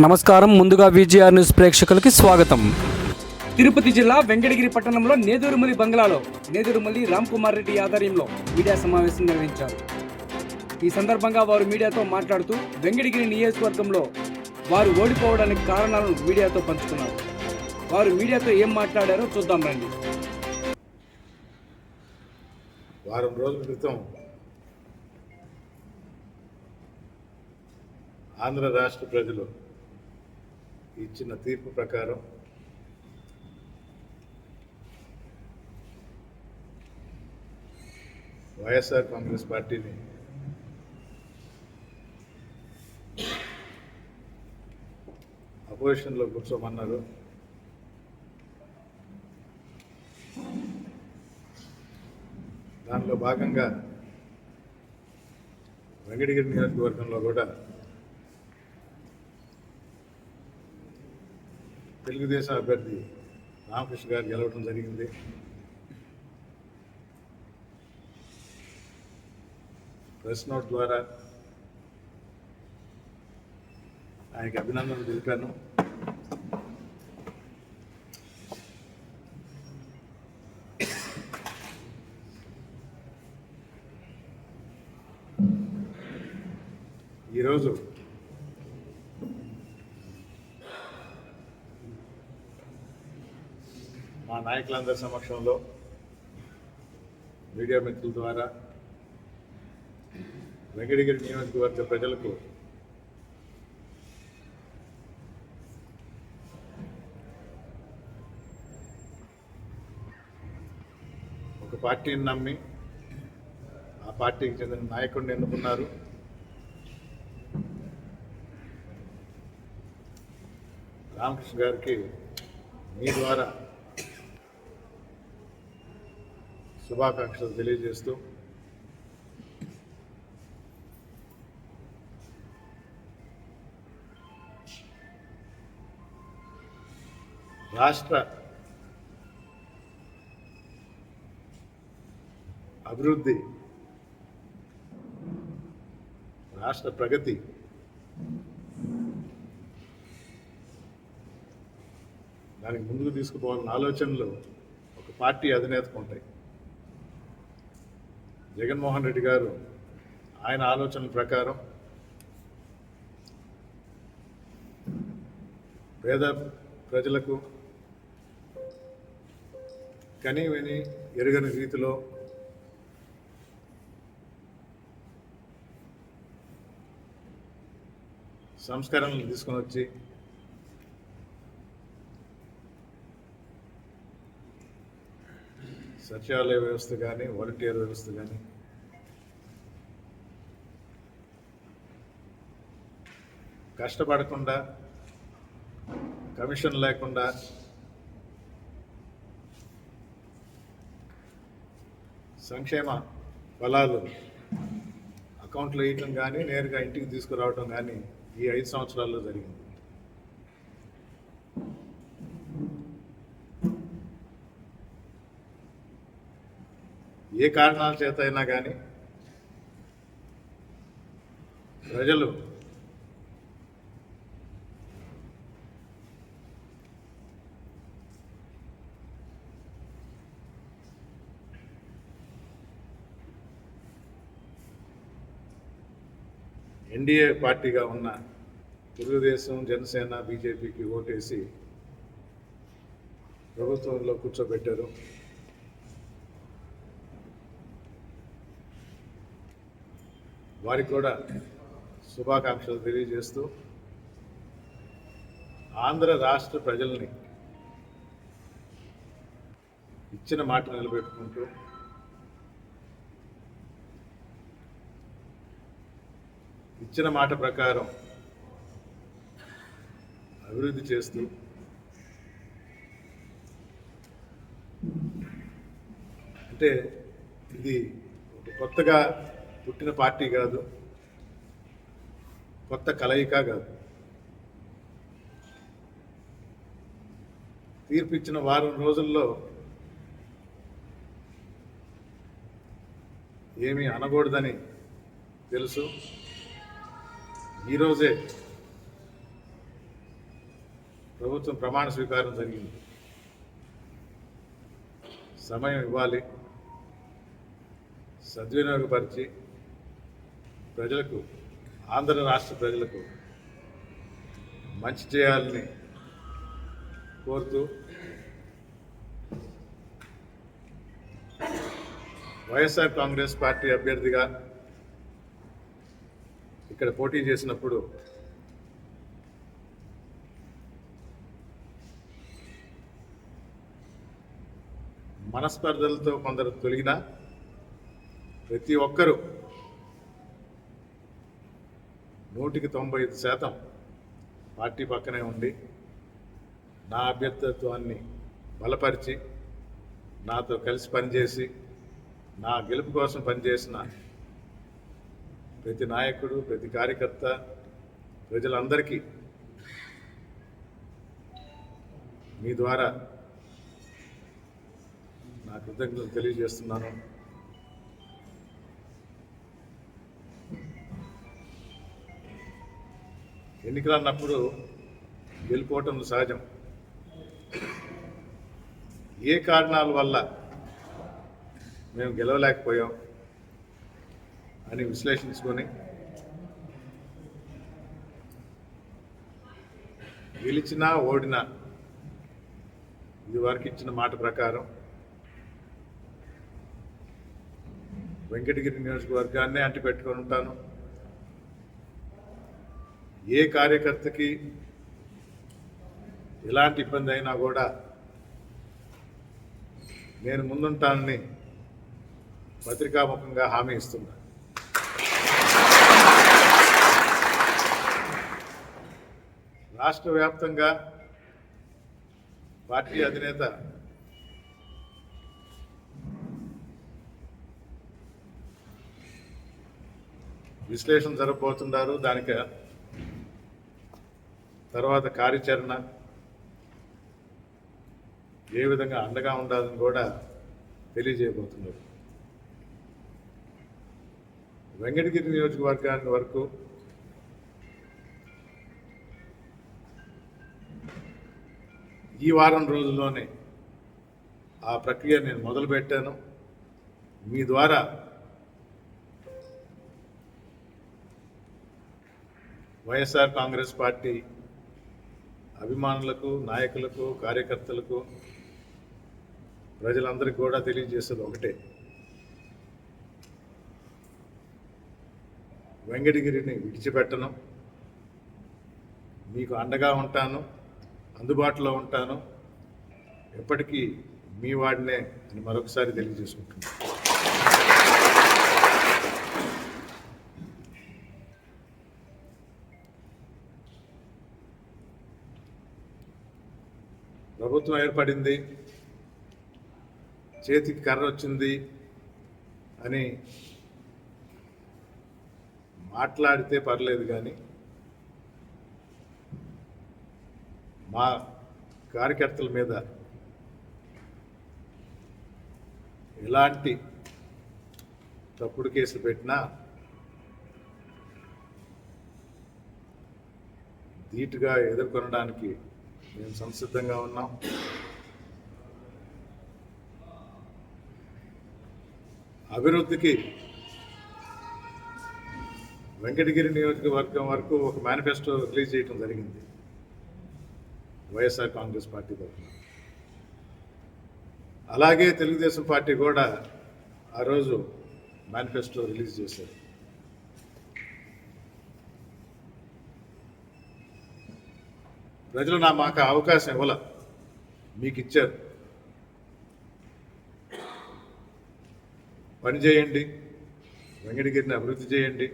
నమస్కారం. ముందుగా VGR news ప్రేక్షకులకి స్వాగతం. తిరుపతి జిల్లా వెంకటగిరి పట్టణంలో నేదురుమలి బంగ్లాలో నేదురుమలి రామ్ కుమార్ రెడ్డి ఆధ్వర్యంలో మీడియా సమావేశం నిర్వహించారు. ఈ సందర్భంగా వారు మీడియాతో మాట్లాడుతూ వెంకటగిరి నియోజకవర్గంలో వారు ఓడిపోవడానికి కారణాలను మీడియాతో పంచుకున్నారు. వారు మీడియాతో ఏం మాట్లాడారో చూద్దాం రండి. వారం రోజుల క్రితం ఆంధ్ర రాష్ట్ర ప్రజలు ఇచ్చిన తీర్పు ప్రకారం వైఎస్ఆర్ కాంగ్రెస్ పార్టీని అపోజిషన్లో కూర్చోమన్నారు. దానిలో భాగంగా వెంకటగిరి నియోజకవర్గంలో కూడా తెలుగుదేశం అభ్యర్థి రామకృష్ణ గారు గెలవడం జరిగింది. ప్రెస్ నోట్ ద్వారా ఆయనకి అభినందనలు తెలిపాను ఈరోజు మా నాయకులందరి సమక్షంలో మీడియా మిత్రుల ద్వారా వెంకటగిరి నియోజకవర్గ ప్రజలకు ఒక పార్టీని నమ్మి ఆ పార్టీకి చెందిన నాయకుడిని ఎన్నుకున్నారు. రామకృష్ణ గారికి మీ ద్వారా శుభాకాంక్షలు తెలియజేస్తూ. రాష్ట్ర అభివృద్ధి రాష్ట్ర ప్రగతి దానికి ముందుకు తీసుకుపోవాలన్న ఆలోచనలు ఒక పార్టీ అధినేతకు ఉంటాయి. జగన్మోహన్ రెడ్డి గారు ఆయన ఆలోచనల ప్రకారం పేద ప్రజలకు కని విని ఎరుగని రీతిలో సంస్కరణలు తీసుకొని వచ్చి సచివాలయ వ్యవస్థ కానీ వాలంటీర్ వ్యవస్థ కానీ కష్టపడకుండా కమిషన్ లేకుండా సంక్షేమ ఫలాలు అకౌంట్లో వేయటం కానీ నేరుగా ఇంటికి తీసుకురావటం కానీ ఈ ఐదు సంవత్సరాల్లో జరిగింది. ఏ కారణాల చేత అయినా కానీ ప్రజలు ఎన్డీఏ పార్టీగా ఉన్న తెలుగుదేశం జనసేన బీజేపీకి ఓటేసి ప్రభుత్వంలో కూర్చోబెట్టారు. వారికి కూడా శుభాకాంక్షలు తెలియజేస్తూ ఆంధ్ర రాష్ట్ర ప్రజల్ని ఇచ్చిన మాట నిలబెట్టుకుంటూ ఇచ్చిన మాట ప్రకారం అభివృద్ధి చేస్తూ అంటే ఇది ఒక కొత్తగా పుట్టిన పార్టీ కాదు కొత్త కలయిక కాదు. తీర్పు ఇచ్చిన వారం రోజుల్లో ఏమీ అనకూడదని తెలుసు. ఈరోజే ప్రభుత్వం ప్రమాణ స్వీకారం జరిగింది. సమయం ఇవ్వాలి. సద్వినియోగపరిచి ప్రజలకు ఆంధ్ర రాష్ట్ర ప్రజలకు మంచి చేయాలని కోరుతూ వైఎస్ఆర్ కాంగ్రెస్ పార్టీ అభ్యర్థిగా ఇక్కడ పోటీ చేసినప్పుడు మనస్పర్ధలతో కొందరు తొలగిన ప్రతి ఒక్కరూ నూటికి తొంభై ఐదు శాతం పార్టీ పక్కనే ఉండి నా అభ్యర్థిత్వాన్ని బలపరిచి నాతో కలిసి పనిచేసి నా గెలుపు కోసం పనిచేసిన ప్రతి నాయకుడు ప్రతి కార్యకర్త ప్రజలందరికీ మీ ద్వారా నా కృతజ్ఞతలు తెలియజేస్తున్నాను. ఎన్నికలు అన్నప్పుడు గెలుపోవటం సహజం. ఏ కారణాల వల్ల మేము గెలవలేకపోయాం అని విశ్లేషించుకొని గెలిచినా ఓడినా ఇది వరకు ఇచ్చిన మాట ప్రకారం వెంకటగిరి నియోజకవర్గాన్నే అంటిపెట్టుకొని ఉంటాను. ఏ కార్యకర్తకి ఎలాంటి ఇబ్బంది అయినా కూడా నేను ముందుంటానని పత్రికాముఖంగా హామీ ఇస్తున్నా. రాష్ట్ర వ్యాప్తంగా పార్టీ అధినేత విశ్లేషణ జరగబోతున్నారు. దానికి తర్వాత కార్యాచరణ ఏ విధంగా అండగా ఉండాలని కూడా తెలియజేయబోతున్నారు. వెంకటగిరి నియోజకవర్గాన్ని వరకు ఈ వారం రోజుల్లోనే ఆ ప్రక్రియ నేను మొదలుపెట్టాను. మీ ద్వారా వైఎస్ఆర్ కాంగ్రెస్ పార్టీ అభిమానులకు నాయకులకు కార్యకర్తలకు ప్రజలందరికీ కూడా తెలియజేసేది ఒకటే. వెంకటగిరిని విడిచిపెట్టను. మీకు అండగా ఉంటాను అందుబాటులో ఉంటాను. ఎప్పటికీ మీ వాడినే అని మరొకసారి తెలియజేసుకుంటున్నాను. ప్రభుత్వం ఏర్పడింది చేతికి కర్ర వచ్చింది అని మాట్లాడితే పర్లేదు కానీ మా కార్యకర్తల మీద ఎలాంటి తప్పుడు కేసులు పెట్టినా ధీటుగా ఎదుర్కొనడానికి మేము సంసిద్ధంగా ఉన్నాం. అభివృద్ధికి వెంకటగిరి నియోజకవర్గం వరకు ఒక మేనిఫెస్టో రిలీజ్ చేయడం జరిగింది. వైఎస్ఆర్ కాంగ్రెస్ పార్టీ తరఫున. అలాగే తెలుగుదేశం పార్టీ కూడా ఆ రోజు మేనిఫెస్టో రిలీజ్ చేశారు. ప్రజలు నా మాకు అవకాశం ఇవ్వాల. మీకు ఇచ్చారు. పని చేయండి. వెంకటగిరిని అభివృద్ధి చేయండి.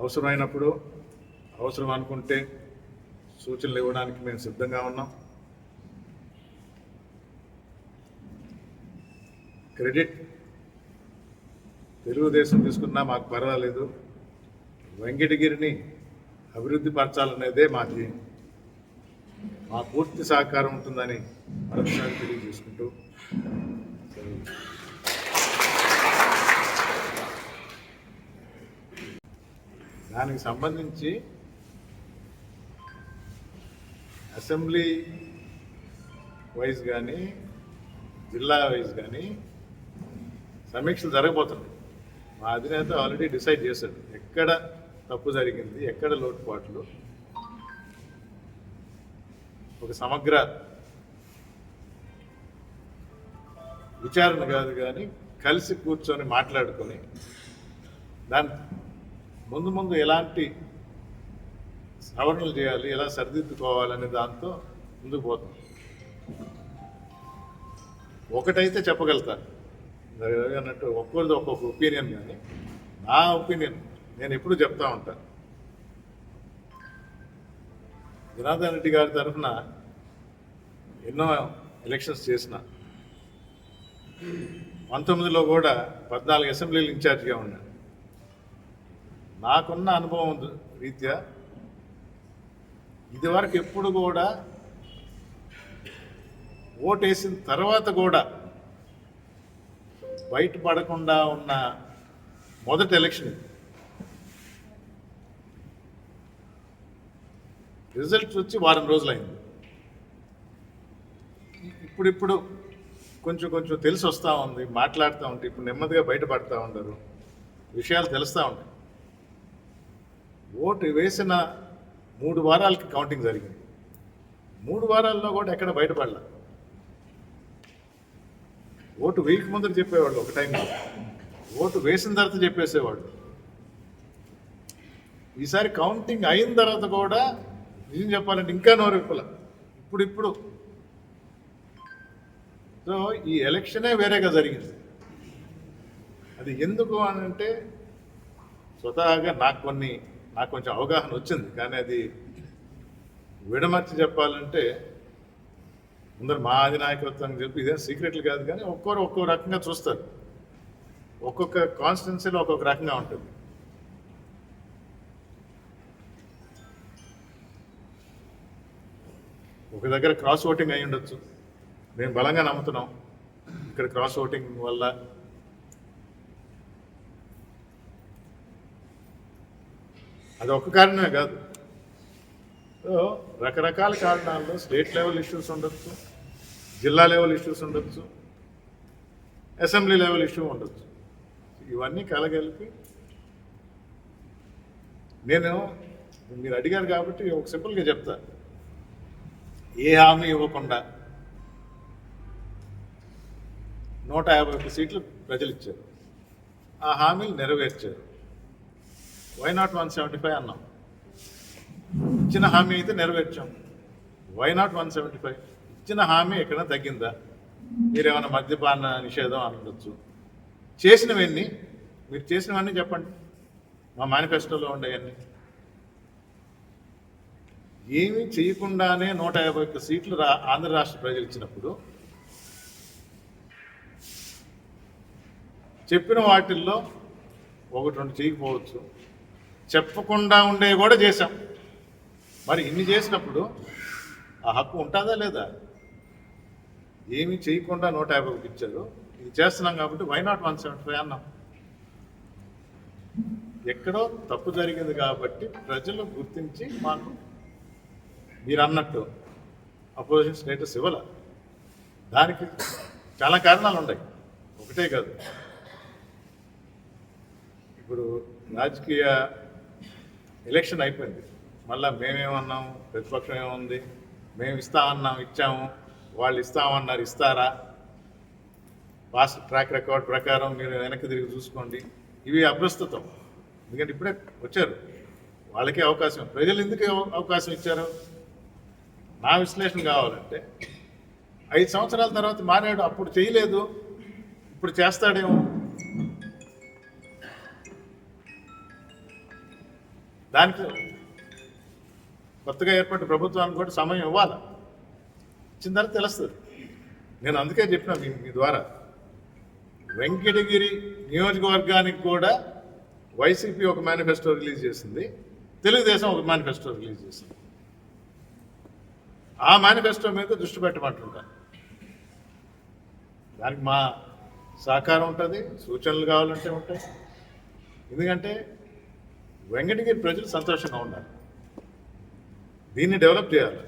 అవసరమైనప్పుడు అవసరం అనుకుంటే సూచనలు ఇవ్వడానికి మేము సిద్ధంగా ఉన్నాం. క్రెడిట్ తెలుగుదేశం తీసుకున్నా మాకు పర్వాలేదు. వెంకటగిరిని అభివృద్ధి పరచాలనేదే మా ధ్యేయం. మా పూర్తి సహకారం ఉంటుందని మరొకసారి తెలియజేసుకుంటూ దానికి సంబంధించి అసెంబ్లీ వైజ్ కానీ జిల్లా వైజ్ కానీ సమీక్షలు జరగబోతున్నాయి. మా అధినేత ఆల్రెడీ డిసైడ్ చేశాడు. ఎక్కడ తప్పు జరిగింది ఎక్కడ లోటుపాట్లు ఒక సమగ్ర విచారణ కాదు కానీ కలిసి కూర్చొని మాట్లాడుకొని దాని ముందు ముందు ఎలాంటి సవరణలు చేయాలి ఎలా సరిదిద్దుకోవాలనే దాంతో ముందుకు పోతుంది ఒకటైతే చెప్పగలుగుతారు అన్నట్టు ఒక్కొక్కరిది ఒక్కొక్క ఒపీనియన్ కానీ నా ఒపీనియన్ నేను ఎప్పుడు చెప్తా ఉంటాను జనార్దన్ రెడ్డి గారి తరఫున ఎన్నో ఎలక్షన్స్ చేసిన పంతొమ్మిదిలో కూడా పద్నాలుగు అసెంబ్లీలు ఇన్ఛార్జిగా ఉన్నాను నాకున్న అనుభవం రీత్యా ఇదివరకు ఎప్పుడు కూడా ఓటేసిన తర్వాత కూడా బయటపడకుండా ఉన్న మొదటి ఎలక్షన్. రిజల్ట్స్ వచ్చి వారం రోజులైంది. ఇప్పుడిప్పుడు కొంచెం కొంచెం తెలిసి వస్తూ ఉంది మాట్లాడుతూ ఉంటే ఇప్పుడు నెమ్మదిగా బయటపడతా ఉండరు. విషయాలు తెలుస్తూ ఉంటాయి. ఓటు వేసిన మూడు వారాలకి కౌంటింగ్ జరిగింది. మూడు వారాల్లో కూడా ఎక్కడ బయటపడలేదు ఓటు వేయక ముందర చెప్పేవాళ్ళు ఒక టైంలో. ఓటు వేసిన తర్వాత చెప్పేసేవాళ్ళు. ఈసారి కౌంటింగ్ అయిన తర్వాత కూడా నిజం చెప్పాలంటే ఇంకా నోరు ఇప్పుడు ఇప్పుడు. సో ఈ ఎలక్షనే వేరేగా జరిగింది. అది ఎందుకు అని అంటే స్వతహాగా నాకు కొన్ని నాకు కొంచెం అవగాహన వచ్చింది. కానీ అది విడమర్చి చెప్పాలంటే ముందర మా అధినాయకత్వం అని చెప్పి ఇదేం సీక్రెట్లు కాదు కానీ ఒక్కొరు ఒక్కో రకంగా చూస్తారు. ఒక్కొక్క కాన్స్టిట్యున్సీలో ఒక్కొక్క రకంగా ఉంటుంది. ఒక దగ్గర క్రాస్ ఓటింగ్ అయి ఉండొచ్చు. మేము బలంగా నమ్ముతున్నాం. ఇక్కడ క్రాస్ ఓటింగ్ వల్ల అది ఒక్క కారణమే కాదు. రకరకాల కారణాల్లో స్టేట్ లెవెల్ ఇష్యూస్ ఉండొచ్చు జిల్లా లెవెల్ ఇష్యూస్ ఉండొచ్చు అసెంబ్లీ లెవెల్ ఇష్యూ ఉండొచ్చు. ఇవన్నీ కలగలిపి నేను మీరు అడిగారు కాబట్టి ఒక సింపుల్గా చెప్తా. ఏ హామీ ఇవ్వకుండా నూట యాభై ఒక్క సీట్లు ప్రజలు ఇచ్చారు. ఆ హామీలు నెరవేర్చారు. Why not one seventy five అన్నాం. ఇచ్చిన హామీ అయితే నెరవేర్చాం. Why not one seventy five ఇచ్చిన హామీ ఎక్కడ తగ్గిందా? మీరేమైనా మద్యపాన నిషేధం అని చేసినవన్నీ మీరు చేసినవన్నీ చెప్పండి. మా మేనిఫెస్టోలో ఉండేవన్నీ. ఏమీ చేయకుండానే నూట యాభై ఒక్క సీట్లు రా ఆంధ్ర రాష్ట్ర ప్రజలు ఇచ్చినప్పుడు చెప్పిన వాటిల్లో ఒకటి రెండు చేయకపోవచ్చు. చెప్పకుండా ఉండే కూడా చేశాం. మరి ఇన్ని చేసినప్పుడు ఆ హక్కు ఉంటుందా లేదా? ఏమీ చేయకుండా నూట యాభై ఒకటి ఇచ్చారు. ఇది చేస్తున్నాం కాబట్టి why not one seventy five అన్నాం. ఎక్కడో తప్పు జరిగింది కాబట్టి ప్రజలు గుర్తించి మాకు మీరు అన్నట్టు అపోజిషన్ స్టేటస్ ఇవ్వాల. దానికి చాలా కారణాలు ఉన్నాయి. ఒకటే కాదు. ఇప్పుడు రాజకీయ ఎలక్షన్ అయిపోయింది. మళ్ళీ మేమేమన్నాం? ప్రతిపక్షం ఏముంది? మేము ఇస్తామన్నాం ఇచ్చాము. వాళ్ళు ఇస్తామన్నారు ఇస్తారా? పాస్ట్ ట్రాక్ రికార్డ్ ప్రకారం మీరు వెనక్కి తిరిగి చూసుకోండి. ఇవి అప్రస్తుతం. ఎందుకంటే ఇప్పుడే వచ్చారు. వాళ్ళకే అవకాశం. ప్రజలు ఎందుకు అవకాశం ఇచ్చారు? నా విశ్లేషణ కావాలంటే ఐదు సంవత్సరాల తర్వాత మారాడు అప్పుడు చేయలేదు. ఇప్పుడు చేస్తాడేమో. దానికి కొత్తగా ఏర్పడిన ప్రభుత్వానికి కూడా సమయం ఇవ్వాలి. ఇచ్చిన తర్వాత తెలుస్తుంది. నేను అందుకే చెప్పిన మీ మీ ద్వారా. వెంకటగిరి నియోజకవర్గానికి కూడా వైసీపీ ఒక మేనిఫెస్టో రిలీజ్ చేసింది. తెలుగుదేశం ఒక మేనిఫెస్టో రిలీజ్ చేసింది. ఆ మేనిఫెస్టో మీద దృష్టి పెట్టమంటుంటాను దానికి మా సహకారం ఉంటుంది సూచనలు కావాలంటే ఉంటాయి. ఎందుకంటే వెంకటగిరి ప్రజలు సంతోషంగా ఉండాలి. దీన్ని డెవలప్ చేయాలి.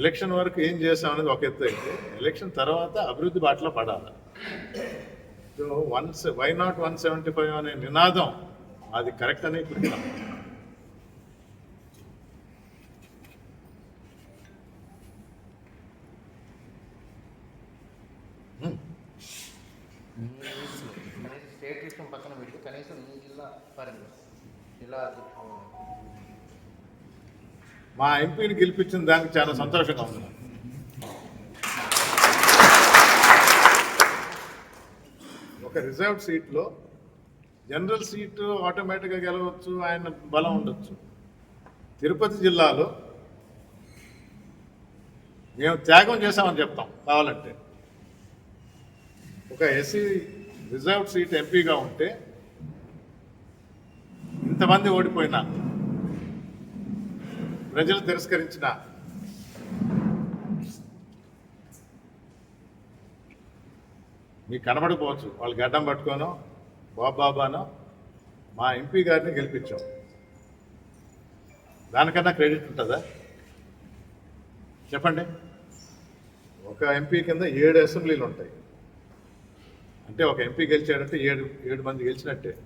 ఎలక్షన్ వరకు ఏం అనేది ఒక ఎత్తు అయితే ఎలక్షన్ తర్వాత అభివృద్ధి బాటలో పడాలి. So one why not one seventy five అనే నినాదం అది కరెక్ట్ అని ఇప్పటికీ. మన స్టేట్ విషయం పక్కన పెట్టి కనీసం ఈ జిల్లా పరిధి జిల్లా మా ఎంపీని గెలిపించిన దానికి చాలా సంతోషంగా ఉంది. ఒక రిజర్వ్ సీట్లో జనరల్ సీటు ఆటోమేటిక్గా గెలవచ్చు ఆయన బలం ఉండొచ్చు. తిరుపతి జిల్లాలో మేము త్యాగం చేశామని చెప్తాం కావాలంటే. ఒక ఎస్సీ రిజర్వ్ సీట్ ఎంపీగా ఉంటే ఇంతమంది ఓడిపోయినా ప్రజలు తిరస్కరించిన మీకు కనబడకపోవచ్చు. వాళ్ళు గడ్డం పట్టుకోనో బాబాబానో మా ఎంపీ గారిని గెలిపించాం. దానికన్నా క్రెడిట్ ఉంటుందా? చెప్పండి. ఒక ఎంపీ కింద ఏడు అసెంబ్లీలు ఉంటాయి. అంటే ఒక ఎంపీ గెలిచాడంటే ఏడు ఏడు మంది గెలిచినట్టే.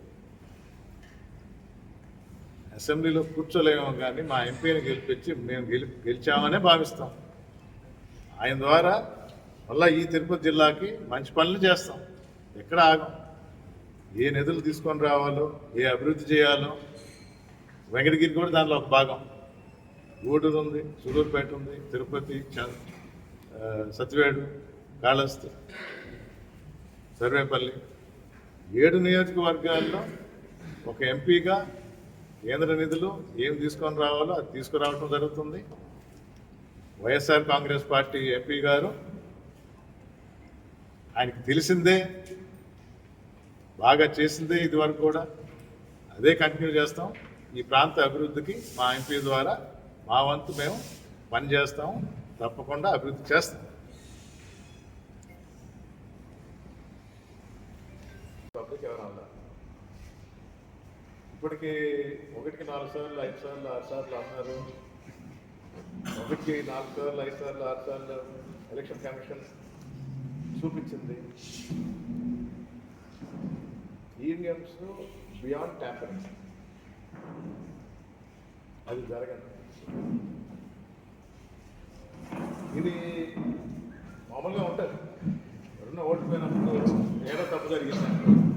అసెంబ్లీలో కూర్చోలేము కానీ మా ఎంపీని గెలిపించి మేము గెలి గెలిచామనే భావిస్తాం. ఆయన ద్వారా మళ్ళీ ఈ తిరుపతి జిల్లాకి మంచి పనులు చేస్తాం. ఎక్కడ ఆగం? ఏ నిధులు తీసుకొని రావాలో ఏ అభివృద్ధి చేయాలో? వెంకటగిరి కూడా దానిలో ఒక భాగం. గూడూరు ఉంది సులూరుపేట ఉంది తిరుపతి సత్యవేడు కాళహస్తి సర్వేపల్లి. ఏడు నియోజకవర్గాల్లో ఒక ఎంపీగా కేంద్ర నిధులు ఏం తీసుకొని రావాలో అది తీసుకురావటం జరుగుతుంది. వైఎస్ఆర్ కాంగ్రెస్ పార్టీ ఎంపీ గారు ఆయనకి తెలిసిందే బాగా చేసిందే ఇది వరకు కూడా. అదే కంటిన్యూ చేస్తాం. ఈ ప్రాంత అభివృద్ధికి మా ఎంపీ ద్వారా మా వంతు మేము పనిచేస్తాం. తప్పకుండా అభివృద్ధి చేస్తాం. ఇప్పటికి ఒకటికి నాలుగు సార్లు ఐదు సార్లు ఆరు సార్లు అన్నారు. ఒకటికి నాలుగు సార్లు ఐదు సార్లు ఆరు సార్లు ఎలక్షన్ కమిషన్ చూపించింది. ఈవీఎంస్ బియాండ్ ట్యాంపరింగ్ అది జరగదు. ఇది మామూలుగా ఉంటుంది. ఎవరన్నా ఓడిపోయినప్పుడు ఏదో తప్పు జరిగింది.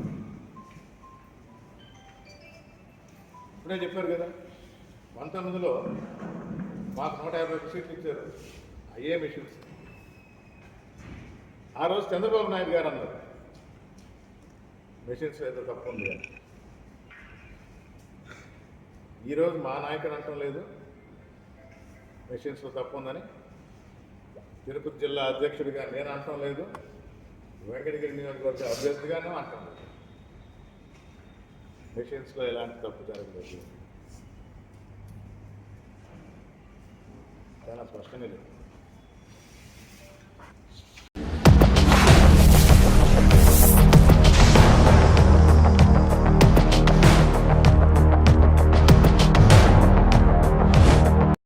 ఇప్పుడే చెప్పారు కదా పంతొమ్మిదిలో మాకు నూట యాభై సీట్లు ఇచ్చారు అయ్యే మిషన్స్. ఆ రోజు చంద్రబాబు నాయుడు గారు అన్నారు మెషిన్స్ ఏదో తప్పు ఉంది అని. ఈరోజు మా నాయకుడు అంటం లేదు మిషన్స్లో తప్పు ఉందని. తిరుపతి జిల్లా అధ్యక్షుడిగా నేను అంటం లేదు వెంకటగిరి నియోజకవర్గ అభ్యర్థిగానే అంటాం పేషెంట్స్లో ఎలాంటి తప్పు జరగలేదు. చాలా స్పష్టంగా లేదు.